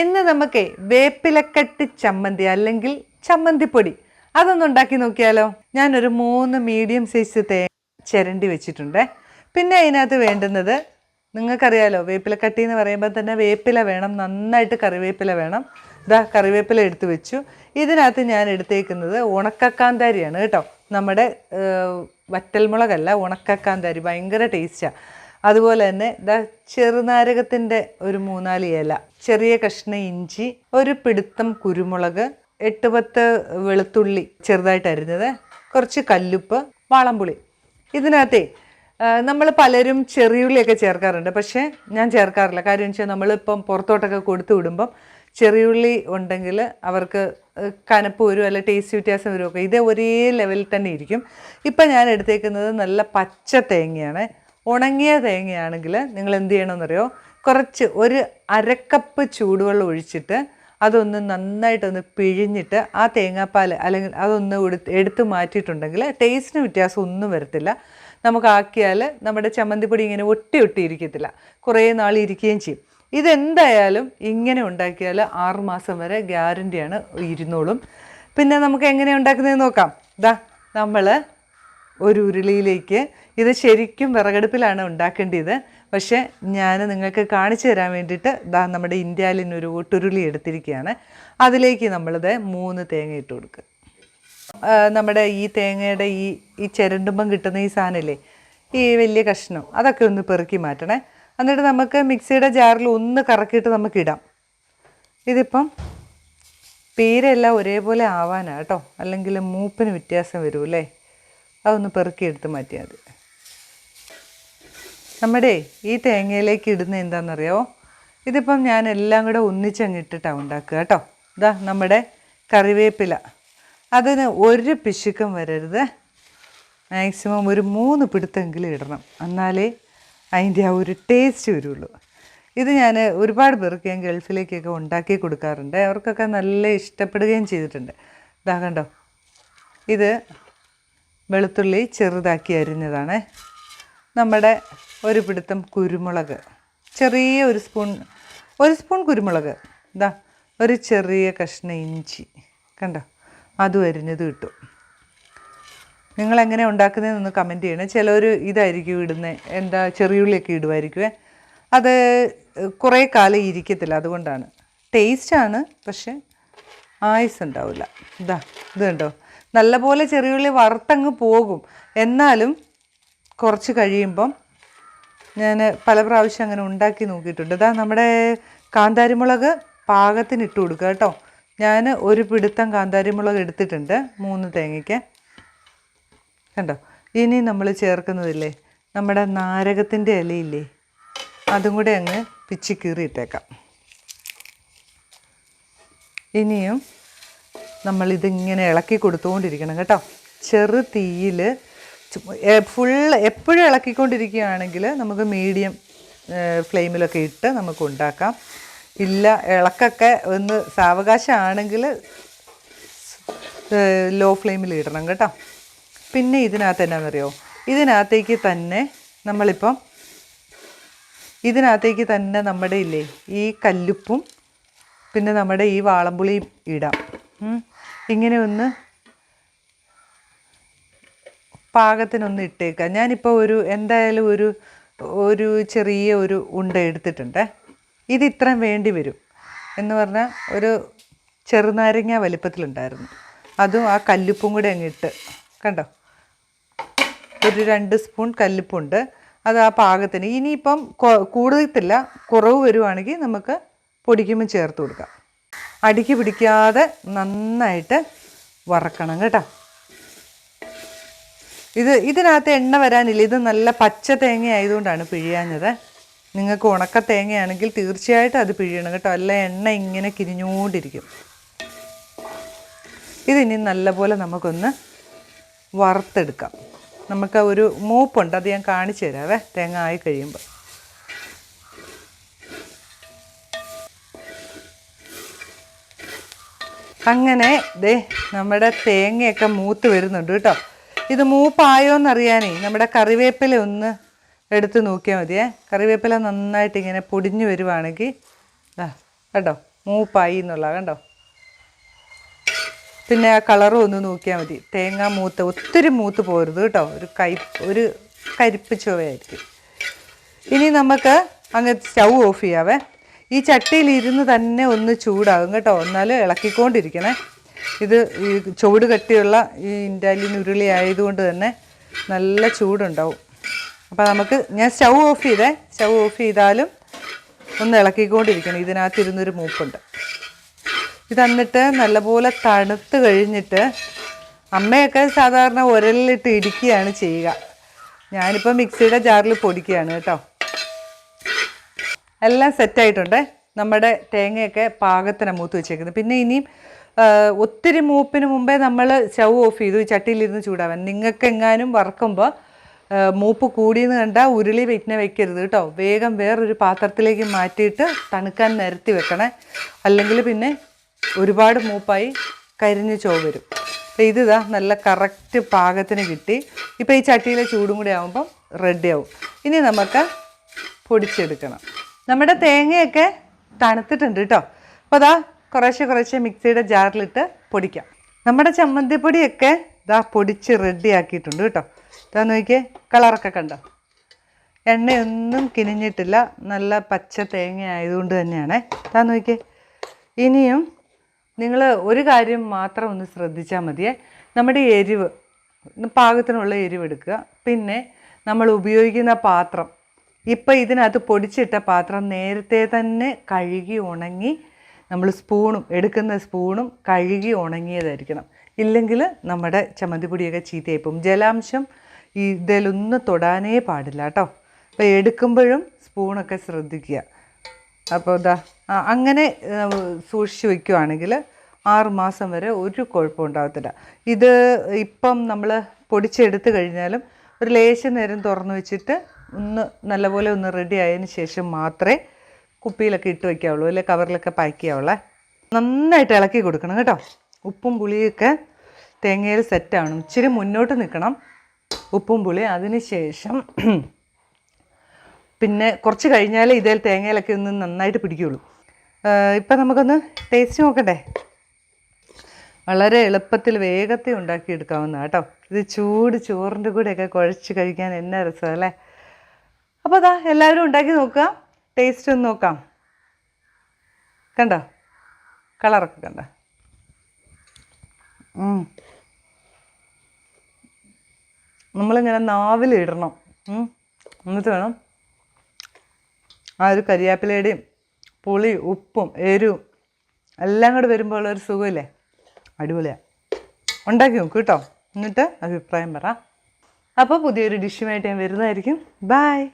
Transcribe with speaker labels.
Speaker 1: ഇന്ന് നമുക്ക് വേപ്പിലക്കട്ടി ചമ്മന്തി അല്ലെങ്കിൽ ചമ്മന്തിപ്പൊടി. അതൊന്ന് ഉണ്ടാക്കി നോക്കിയാലോ? ഞാനൊരു മൂന്ന് മീഡിയം സൈസ് തേ ചിരണ്ടി വെച്ചിട്ടുണ്ട്. പിന്നെ അതിനകത്ത് വേണ്ടുന്നത് നിങ്ങൾക്കറിയാലോ വേപ്പിലക്കട്ടി എന്ന് പറയുമ്പോൾ തന്നെ വേപ്പില വേണം നന്നായിട്ട് കറിവേപ്പില വേണം. ഇതാ കറിവേപ്പില എടുത്തു വെച്ചു. ഇതിനകത്ത് ഞാൻ എടുത്തേക്കുന്നത് ഉണക്കക്കാന്താരിയാണ് കേട്ടോ. നമ്മുടെ വറ്റൽമുളകല്ല ഉണക്കക്കാന്താരി. ഭയങ്കര ടേസ്റ്റാണ് അതുപോലെ തന്നെ ഇതാ ചെറുനാരകത്തിന്റെ ഒരു മൂന്നാൽ ഇല ചെറിയ കഷ്ണ ഇഞ്ചി ഒരു പിടുത്തം കുരുമുളക് എട്ട് പത്ത് വെളുത്തുള്ളി ചെറുതായിട്ട് അരിഞ്ഞത് കുറച്ച് കല്ലുപ്പ് വാളംപുളി. ഇതിനകത്തേ നമ്മൾ പലരും ചെറിയുള്ളിയൊക്കെ ചേർക്കാറുണ്ട് പക്ഷേ ഞാൻ ചേർക്കാറില്ല. കാര്യം വെച്ചാൽ നമ്മളിപ്പം പുറത്തോട്ടൊക്കെ കൊടുത്തു വിടുമ്പം ചെറിയുള്ളി ഉണ്ടെങ്കിൽ അവർക്ക് കനപ്പ് വരും അല്ല ടേസ്റ്റ് വ്യത്യാസം വരുമൊക്കെ ഇതേ ഒരേ ലെവലിൽ തന്നെ ഇരിക്കും. ഇപ്പം ഞാൻ എടുത്തേക്കുന്നത് നല്ല പച്ച തേങ്ങയാണ്. ഉണങ്ങിയ തേങ്ങയാണെങ്കിൽ നിങ്ങൾ എന്ത് ചെയ്യണമെന്നറിയോ? കുറച്ച് ഒരു അരക്കപ്പ് ചൂടുവെള്ളം ഒഴിച്ചിട്ട് അതൊന്ന് നന്നായിട്ടൊന്ന് പിഴിഞ്ഞിട്ട് ആ തേങ്ങാപ്പാൽ അല്ലെങ്കിൽ അതൊന്ന് എടുത്ത് മാറ്റിയിട്ടുണ്ടെങ്കിൽ ടേസ്റ്റിന് വ്യത്യാസം ഒന്നും വരത്തില്ല. നമുക്കാക്കിയാൽ നമ്മുടെ ചമ്മന്തിപ്പൊടി ഇങ്ങനെ ഒട്ടി ഒട്ടി ഇരിക്കത്തില്ല. കുറേ നാൾ ഇരിക്കുകയും ചെയ്യും. ഇതെന്തായാലും ഇങ്ങനെ ഉണ്ടാക്കിയാൽ ആറുമാസം വരെ ഗ്യാരന്റിയാണ് ഇരുന്നോളും. പിന്നെ നമുക്ക് എങ്ങനെ ഉണ്ടാക്കുന്നതെന്ന് നോക്കാം. ദാ നമ്മൾ ഒരു ഉരുളിയിലേക്ക്. ഇത് ശരിക്കും വിറകടുപ്പിലാണ് ഉണ്ടാക്കേണ്ടത്. പക്ഷേ ഞാൻ നിങ്ങൾക്ക് കാണിച്ചു തരാൻ വേണ്ടിയിട്ട് ദാ നമ്മുടെ ഇന്ത്യയിൽ ഒരു ഒട്ടുരുളി എടുത്തിരിക്കുകയാണ്. അതിലേക്ക് നമ്മളിത് മൂന്ന് തേങ്ങ ഇട്ട് കൊടുക്കുക നമ്മുടെ ഈ തേങ്ങയുടെ ഈ ഈ ചിരണ്ടുമ്പം കിട്ടുന്ന ഈ സാധനമില്ലേ? ഈ വലിയ കഷ്ണം. അതൊക്കെ ഒന്ന് പെറുക്കി മാറ്റണേ. എന്നിട്ട് നമുക്ക് മിക്സിയുടെ ജാറിൽ ഒന്ന് കറക്കിയിട്ട് നമുക്ക് ഇടാം. ഇതിപ്പം പേരെല്ലാം ഒരേപോലെ ആവാനാണ് കേട്ടോ. അല്ലെങ്കിൽ മൂപ്പിന് വ്യത്യാസം വരൂല്ലേ? അതൊന്ന് പെറുക്കിയെടുത്ത് മാറ്റിയാൽ മതി. നമ്മുടെ ഈ തേങ്ങയിലേക്ക് ഇടുന്ന എന്താണെന്നറിയോ? ഇതിപ്പം ഞാൻ എല്ലാം കൂടെ ഒന്നിച്ചങ്ങിട്ടിട്ടാണ് ഉണ്ടാക്കുക കേട്ടോ. ഇതാ നമ്മുടെ കറിവേപ്പില. അതിന് ഒരു പിശുക്കം വരരുത്. മാക്സിമം ഒരു മൂന്ന് പിടുത്തെങ്കിലും ഇടണം. എന്നാലേ അതിന്റെ ആ ഒരു ടേസ്റ്റ് വരുള്ളൂ. ഇത് ഞാൻ ഒരുപാട് പേർക്ക് ഞാൻ ഗൾഫിലേക്കൊക്കെ ഉണ്ടാക്കി കൊടുക്കാറുണ്ട്. അവർക്കൊക്കെ നല്ല ഇഷ്ടപ്പെടുകയും ചെയ്തിട്ടുണ്ട്. ഇതാ കണ്ടോ? ഇത് വെളുത്തുള്ളി ചെറുതാക്കി അരിഞ്ഞതാണ്. നമ്മുടെ ഒരു പിടുത്തം കുരുമുളക്. ചെറിയ ഒരു സ്പൂൺ ഒരു സ്പൂൺ കുരുമുളക്. ഇതാ ഒരു ചെറിയ കഷ്ണം ഇഞ്ചി. കണ്ടോ? അതും അരിഞ്ഞത് കിട്ടും നിങ്ങളെങ്ങനെ ഉണ്ടാക്കുന്നതെന്നൊന്ന് കമന്റ് ചെയ്യണേ. ചിലർ ഇതായിരിക്കും ഇടുന്നത് എന്താ ചെറിയുള്ളിയൊക്കെ ഇടുമായിരിക്കുമേ അത് കുറേ കാലം ഇരിക്കത്തില്ല അതുകൊണ്ടാണ്. ടേസ്റ്റാണ് പക്ഷെ ആയുസ് ഉണ്ടാവില്ല ഇതാ ഇത് കണ്ടോ? നല്ലപോലെ ചെറിയുള്ളി വറുത്തങ്ങ് പോകും. എന്നാലും കുറച്ച് കഴിയുമ്പം ഞാൻ പല പ്രാവശ്യം അങ്ങനെ ഉണ്ടാക്കി നോക്കിയിട്ടുണ്ട്. ഇതാ നമ്മുടെ കാന്താരിമുളക് പാകത്തിന് ഇട്ട് കൊടുക്കുക കേട്ടോ. ഞാൻ ഒരു പിടുത്തം കാന്താരിമുളക് എടുത്തിട്ടുണ്ട് മൂന്ന് തേങ്ങയ്ക്ക്. കണ്ടോ? ഇനി നമ്മൾ ചേർക്കുന്നതില്ലേ? നമ്മുടെ നാരകത്തിന്റെ ഇലയില്ലേ? അതും കൂടെ അങ്ങ് പിച്ചി കീറിയിട്ടേക്കാം ഇനിയും നമ്മളിതിങ്ങനെ ഇളക്കി കൊടുത്തുകൊണ്ടിരിക്കണം കേട്ടോ. ചെറു തീയിൽ ഫുൾ എപ്പോഴും ഇളക്കിക്കൊണ്ടിരിക്കുകയാണെങ്കിൽ നമുക്ക് മീഡിയം ഫ്ലെയിമിലൊക്കെ ഇട്ട് നമുക്ക് ഉണ്ടാക്കാം ഇല്ല ഇളക്കൊക്കെ ഒന്ന് സാവകാശമാണെങ്കിൽ ലോ ഫ്ലെയിമിൽ ഇടണം കേട്ടോ. പിന്നെ ഇതിനകത്ത് എന്നാണെന്നറിയോ ഇതിനകത്തേക്ക് തന്നെ നമ്മളിപ്പം ഇതിനകത്തേക്ക് തന്നെ നമ്മുടെ ഇല്ലേ ഈ കല്ലുപ്പും പിന്നെ നമ്മുടെ ഈ വാളംപുളിയും ഇടാം. ഇങ്ങനെ ഒന്ന് പാകത്തിനൊന്ന് ഇട്ടേക്കാം. ഞാനിപ്പോൾ ഒരു എന്തായാലും ഒരു ഒരു ചെറിയ ഒരു ഉണ്ട എടുത്തിട്ടുണ്ട്. ഇത് ഇത്രയും വേണ്ടി വരും എന്ന് പറഞ്ഞാൽ ഒരു ചെറുനാരങ്ങ വലിപ്പത്തിലുണ്ടായിരുന്നു. അതും ആ കല്ലുപ്പും കൂടെ അങ്ങ് ഇട്ട് കണ്ടോ? ഒരു രണ്ട് സ്പൂൺ കല്ലുപ്പുണ്ട്. അത് ആ പാകത്തിന് ഇനിയിപ്പം കൂടുതത്തില്ല കുറവ് വരുവാണെങ്കിൽ നമുക്ക് പൊടിക്കുമ്പോൾ ചേർത്ത് കൊടുക്കുക അടിക്ക് പിടിക്കാതെ നന്നായിട്ട് വറക്കണം കേട്ടോ. ഇത് ഇതിനകത്ത് എണ്ണ വരാനില്ല. ഇത് നല്ല പച്ച തേങ്ങ ആയതുകൊണ്ടാണ് പിഴിയാഞ്ഞത്. നിങ്ങൾക്ക് ഉണക്ക തേങ്ങയാണെങ്കിൽ തീർച്ചയായിട്ടും അത് പിഴിയണം കേട്ടോ. അല്ല എണ്ണ ഇങ്ങനെ കിരിഞ്ഞുകൊണ്ടിരിക്കും. ഇതിനി നല്ലപോലെ നമുക്കൊന്ന് വറുത്തെടുക്കാം. നമുക്ക് ഒരു മൂപ്പുണ്ട് അത് ഞാൻ കാണിച്ചു തരാവേ തേങ്ങ ആയി കഴിയുമ്പോൾ അങ്ങനെ ദേ നമ്മുടെ തേങ്ങയൊക്കെ മൂത്ത് വരുന്നുണ്ട് കേട്ടോ. ഇത് മൂപ്പായോ എന്നറിയാനേ നമ്മുടെ കറിവേപ്പില ഒന്ന് എടുത്ത് നോക്കിയാൽ മതിയേ. കറിവേപ്പില നന്നായിട്ട് ഇങ്ങനെ പൊടിഞ്ഞു വരുവാണെങ്കിൽ കേട്ടോ മൂപ്പായി എന്നുള്ള കണ്ടോ. പിന്നെ ആ കളറും ഒന്ന് നോക്കിയാൽ മതി. തേങ്ങ മൂത്ത് ഒത്തിരി മൂത്ത് പോരുത് കേട്ടോ. ഒരു കൈ ഒരു കരിപ്പ് ചുവയായിരിക്കും. ഇനി നമുക്ക് അങ്ങ് സ്റ്റൗ ഓഫ് ചെയ്യാവേ. ഈ ചട്ടിയിൽ ഇരുന്ന് തന്നെ ഒന്ന് ചൂടാകും കേട്ടോ. എന്നാൽ ഇളക്കിക്കൊണ്ടിരിക്കണേ. ഇത് ഈ ചുവട് കട്ടിയുള്ള ഈ ഇൻഡാലിൻ ഉരുളി ആയതുകൊണ്ട് തന്നെ നല്ല ചൂടുണ്ടാവും. അപ്പോൾ നമുക്ക് ഞാൻ സ്റ്റൗ ഓഫ് ചെയ്തേ. സ്റ്റൗ ഓഫ് ചെയ്താലും ഒന്ന് ഇളക്കിക്കൊണ്ടിരിക്കണം. ഇതിനകത്തിരുന്നൊരു മൂപ്പുണ്ട്. ഇത് എന്നിട്ട് നല്ലപോലെ തണുത്ത് കഴിഞ്ഞിട്ട് അമ്മയൊക്കെ സാധാരണ ഉരലിലിട്ട് ഇടിക്കുകയാണ് ചെയ്യുക. ഞാനിപ്പോൾ മിക്സിയുടെ ജാറിൽ പൊടിക്കുകയാണ് കേട്ടോ. എല്ലാം സെറ്റായിട്ടുണ്ട് നമ്മുടെ തേങ്ങയൊക്കെ പാകത്തിന് മൂത്ത് വെച്ചേക്കുന്നത് പിന്നെ ഇനിയും ഒത്തിരി മൂപ്പിന് മുമ്പേ നമ്മൾ ചവ് ഓഫ് ചെയ്തു ചട്ടിയിലിരുന്ന് ചൂടാവാൻ. നിങ്ങൾക്ക് എങ്ങാനും വറക്കുമ്പോൾ മൂപ്പ് കൂടിയെന്ന് കണ്ടാൽ ഉരുളി വെറ്റിനെ വെക്കരുത് കേട്ടോ. വേഗം വേറൊരു പാത്രത്തിലേക്ക് മാറ്റിയിട്ട് തണുക്കാൻ നിരത്തി വെക്കണേ. അല്ലെങ്കിൽ പിന്നെ ഒരുപാട് മൂപ്പായി കരിഞ്ഞ് ചോ വരും. അപ്പോൾ ഇതാ നല്ല കറക്റ്റ് പാകത്തിന് കിട്ടി. ഇപ്പോൾ ഈ ചട്ടിയിലെ ചൂടും കൂടി ആകുമ്പം റെഡിയാവും ഇനി നമുക്ക് പൊടിച്ചെടുക്കണം. നമ്മുടെ തേങ്ങയൊക്കെ തണുത്തിട്ടുണ്ട് കേട്ടോ. അപ്പോൾ അതാ കുറേശ്ശെ കുറേശ്ശെ മിക്സിയുടെ ജാറിലിട്ട് പൊടിക്കാം. നമ്മുടെ ചമ്മന്തിപ്പൊടിയൊക്കെ ഇതാ പൊടിച്ച് റെഡി ആക്കിയിട്ടുണ്ട് കേട്ടോ. ഇതാ നോക്കിയേ കളറൊക്കെ കണ്ടോ? എണ്ണയൊന്നും കിനിഞ്ഞിട്ടില്ല. നല്ല പച്ച തേങ്ങ ആയതുകൊണ്ട് തന്നെയാണ്. ഇതാ നോക്കിയേ ഇനിയും നിങ്ങൾ ഒരു കാര്യം മാത്രം ഒന്ന് ശ്രദ്ധിച്ചാൽ മതിയേ. നമ്മുടെ എരിവ് പാകത്തിനുള്ള എരിവ് എടുക്കുക പിന്നെ നമ്മൾ ഉപയോഗിക്കുന്ന പാത്രം ഇപ്പം ഇതിനകത്ത് പൊടിച്ചിട്ട പാത്രം നേരത്തെ തന്നെ കഴുകി ഉണങ്ങി നമ്മൾ സ്പൂണും എടുക്കുന്ന സ്പൂണും കഴുകി ഉണങ്ങിയതായിരിക്കണം. ഇല്ലെങ്കിൽ നമ്മുടെ ചമ്മന്തിപ്പൊടിയൊക്കെ ചീത്തയായി ജലാംശം ഇതിലൊന്നും തൊടാനേ പാടില്ല കേട്ടോ. അപ്പോൾ എടുക്കുമ്പോഴും സ്പൂണൊക്കെ ശ്രദ്ധിക്കുക. അപ്പോൾ ഇതാ അങ്ങനെ സൂക്ഷിച്ച് വെക്കുകയാണെങ്കിൽ ആറ് മാസം വരെ ഒരു കുഴപ്പം ഉണ്ടാകത്തില്ല. ഇത് ഇപ്പം നമ്മൾ പൊടിച്ചെടുത്ത് കഴിഞ്ഞാലും ഒരു ലേശം നേരം തുറന്നു വെച്ചിട്ട് ഒന്ന് നല്ലപോലെ ഒന്ന് റെഡി ആയതിന് ശേഷം മാത്രമേ കുപ്പിയിലൊക്കെ ഇട്ട് വയ്ക്കാവുള്ളൂ അല്ലെ? കവറിലൊക്കെ പാക്ക് ചെയ്യാവുള്ളേ നന്നായിട്ട് ഇളക്കി കൊടുക്കണം കേട്ടോ. ഉപ്പും പുളിയൊക്കെ തേങ്ങയിൽ സെറ്റാവണം ഇച്ചിരി മുന്നോട്ട് നിൽക്കണം ഉപ്പും പുളി. അതിന് ശേഷം പിന്നെ കുറച്ച് കഴിഞ്ഞാൽ ഇതേ തേങ്ങയിലൊക്കെ ഒന്ന് നന്നായിട്ട് പിടിക്കുകയുള്ളൂ ഇപ്പം നമുക്കൊന്ന് ടേസ്റ്റ് നോക്കണ്ടേ? വളരെ എളുപ്പത്തിൽ വേഗത്തിൽ ഉണ്ടാക്കിയെടുക്കാവുന്ന കേട്ടോ. ഇത് ചൂട് ചോറിന്റെ കൂടെയൊക്കെ കുഴച്ച് കഴിക്കാൻ എന്നാ രസമല്ലേ അപ്പോൾ അതാ എല്ലാവരും ഉണ്ടാക്കി നോക്കുക. ടേസ്റ്റ് ഒന്ന് നോക്കാം. കണ്ടോ? കളറൊക്കെ കണ്ട. നമ്മളിങ്ങനെ നാവിലിടണം ഇടണം. എന്നിട്ട് വേണം ആ ഒരു കരിയാപ്പിലയുടെയും പുളി ഉപ്പും എരിവും എല്ലാം കൂടെ വരുമ്പോൾ ഒരു സുഖമില്ലേ? അടിപൊളിയാണ് ഉണ്ടാക്കി നോക്കും കേട്ടോ. എന്നിട്ട് അഭിപ്രായം പറ. അപ്പോൾ പുതിയൊരു ഡിഷുമായിട്ട് ഞാൻ വരുന്നതായിരിക്കും. ബായ്